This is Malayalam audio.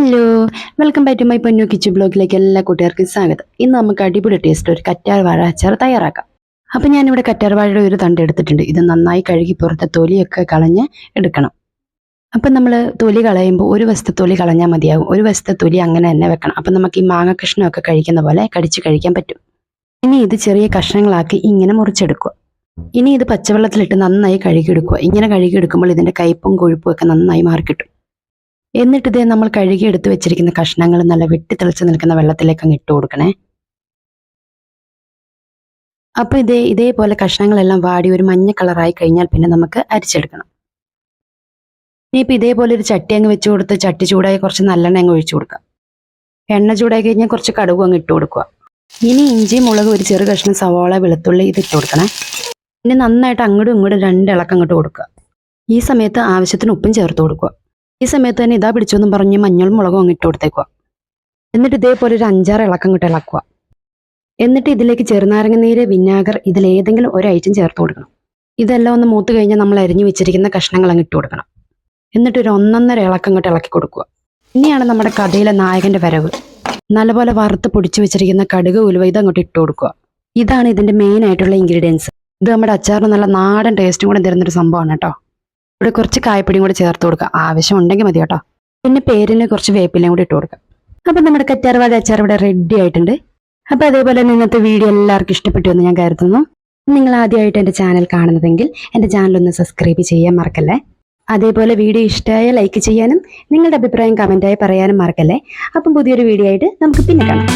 Hello welcome back to my Ponnu kitchen ബ്ലോഗിലേക്ക് എല്ലാ കൂട്ടുകാർക്കും സ്വാഗതം. ഇന്ന് നമുക്ക് അടിപൊളി ടേസ്റ്റ് ഒരു കറ്റാർ വാഴ അച്ചാർ തയ്യാറാക്കാം. അപ്പം ഞാനിവിടെ കറ്റാർ വാഴയുടെ ഒരു തണ്ട് എടുത്തിട്ടുണ്ട്. ഇത് നന്നായി കഴുകി പുറത്തെ തൊലിയൊക്കെ കളഞ്ഞ് എടുക്കണം. അപ്പം നമ്മൾ തൊലി കളയുമ്പോൾ ഒരു വശത്തെ തൊലി കളഞ്ഞാൽ മതിയാകും ഒരു വശത്തെ തൊലി അങ്ങനെ തന്നെ വെക്കണം. അപ്പം നമുക്ക് ഈ മാങ്ങ കഷ്ണമൊക്കെ കഴിക്കുന്ന പോലെ കടിച്ച് കഴിക്കാൻ പറ്റും. ഇനി ഇത് ചെറിയ കഷ്ണങ്ങളാക്കി ഇങ്ങനെ മുറിച്ചെടുക്കുക. ഇനി ഇത് പച്ചവെള്ളത്തിലിട്ട് നന്നായി കഴുകിയെടുക്കുക. ഇങ്ങനെ കഴുകിയെടുക്കുമ്പോൾ ഇതിന്റെ കയ്പും കൊഴുപ്പും ഒക്കെ നന്നായി മാറിക്കിട്ടും. എന്നിട്ട് ഇതേ നമ്മൾ കഴുകി എടുത്ത് വെച്ചിരിക്കുന്ന കഷ്ണങ്ങൾ നല്ല വെട്ടി തെളിച്ച് നിൽക്കുന്ന വെള്ളത്തിലേക്ക് അങ്ങ് ഇട്ട് കൊടുക്കണേ. അപ്പൊ ഇതേ ഇതേപോലെ കഷ്ണങ്ങളെല്ലാം വാടി ഒരു മഞ്ഞ കളറായി കഴിഞ്ഞാൽ പിന്നെ നമുക്ക് അരിച്ചെടുക്കണം. ഇനിയിപ്പോൾ ഇതേപോലെ ഒരു ചട്ടി അങ്ങ് വെച്ച് കൊടുത്ത് ചട്ടി ചൂടായി കുറച്ച് നല്ലെണ്ണ അങ്ങ് ഒഴിച്ചു കൊടുക്കാം എണ്ണ ചൂടായി കഴിഞ്ഞാൽ കുറച്ച് കടുകും അങ്ങ് ഇട്ട് കൊടുക്കുക. ഇനി ഇഞ്ചി മുളക് ഒരു ചെറു കഷ്ണം സവാള വെളുത്തുള്ളി ഇത് ഇട്ട് കൊടുക്കണേ. പിന്നെ നന്നായിട്ട് അങ്ങോട്ടും ഇങ്ങോട്ടും രണ്ട് ഇളക്കം അങ്ങോട്ട് കൊടുക്കുക. ഈ സമയത്ത് ആവശ്യത്തിന് ഉപ്പും ചേർത്ത് കൊടുക്കുക. ഈ സമയത്ത് തന്നെ ഇതാ പിടിച്ചോന്നും പറഞ്ഞ് മഞ്ഞളും മുളകും അങ്ങിട്ട് കൊടുത്തേക്കുക എന്നിട്ട് ഇതേപോലെ ഒരു അഞ്ചാറ് ഇളക്കം കിട്ടി ഇളക്കുക എന്നിട്ട് ഇതിലേക്ക് ചെറുനാരങ്ങ നീര് വിനാഗർ ഇതിലേതെങ്കിലും ഒരു ഐറ്റം ചേർത്ത് കൊടുക്കണം. ഇതെല്ലാം ഒന്ന് മൂത്ത് കഴിഞ്ഞാൽ നമ്മൾ അരിഞ്ഞു വെച്ചിരിക്കുന്ന കഷ്ണങ്ങൾ അങ്ങ് ഇട്ട് കൊടുക്കണം. എന്നിട്ട് ഒരു ഒന്നൊന്നര ഇളക്കം അങ്ങോട്ട് ഇളക്കി കൊടുക്കുക ഇനിയാണ് നമ്മുടെ കഥയിലെ നായകന്റെ വരവ്. നല്ലപോലെ വറുത്ത് പൊടിച്ചു വെച്ചിരിക്കുന്ന കടുക് ഉലുവ ഇത് അങ്ങോട്ട് ഇട്ട് കൊടുക്കുക ഇതാണ് ഇതിന്റെ മെയിൻ ആയിട്ടുള്ള ഇൻഗ്രീഡിയൻസ് ഇത് നമ്മുടെ അച്ചാറിന് നല്ല നാടൻ ടേസ്റ്റും കൂടെ തരുന്നൊരു സംഭവമാണ് കേട്ടോ. ഇവിടെ കുറച്ച് കായപ്പൊടിയും കൂടി ചേർത്ത് കൊടുക്കുക. ആവശ്യമുണ്ടെങ്കിൽ മതി കേട്ടോ. പിന്നെ പേരിന് കുറച്ച് വേപ്പിലയും കൂടി ഇട്ട് കൊടുക്കുക. അപ്പം നമ്മുടെ കറ്റാർവാഴ അച്ചാർ ഇവിടെ റെഡി ആയിട്ടുണ്ട്. അപ്പം അതേപോലെ തന്നെ ഇന്നത്തെ വീഡിയോ എല്ലാവർക്കും ഇഷ്ടപ്പെട്ടു എന്ന് ഞാൻ കരുതുന്നു. നിങ്ങൾ ആദ്യമായിട്ട് എന്റെ ചാനൽ കാണുന്നതെങ്കിൽ എന്റെ ചാനൽ ഒന്ന് സബ്സ്ക്രൈബ് ചെയ്യാൻ മറക്കല്ലേ? അതേപോലെ വീഡിയോ ഇഷ്ടമായ ലൈക്ക് ചെയ്യാനും നിങ്ങളുടെ അഭിപ്രായം കമന്റായി പറയാനും മറക്കല്ലേ? അപ്പം പുതിയൊരു വീഡിയോ ആയിട്ട് നമുക്ക് പിന്നെ കാണാം.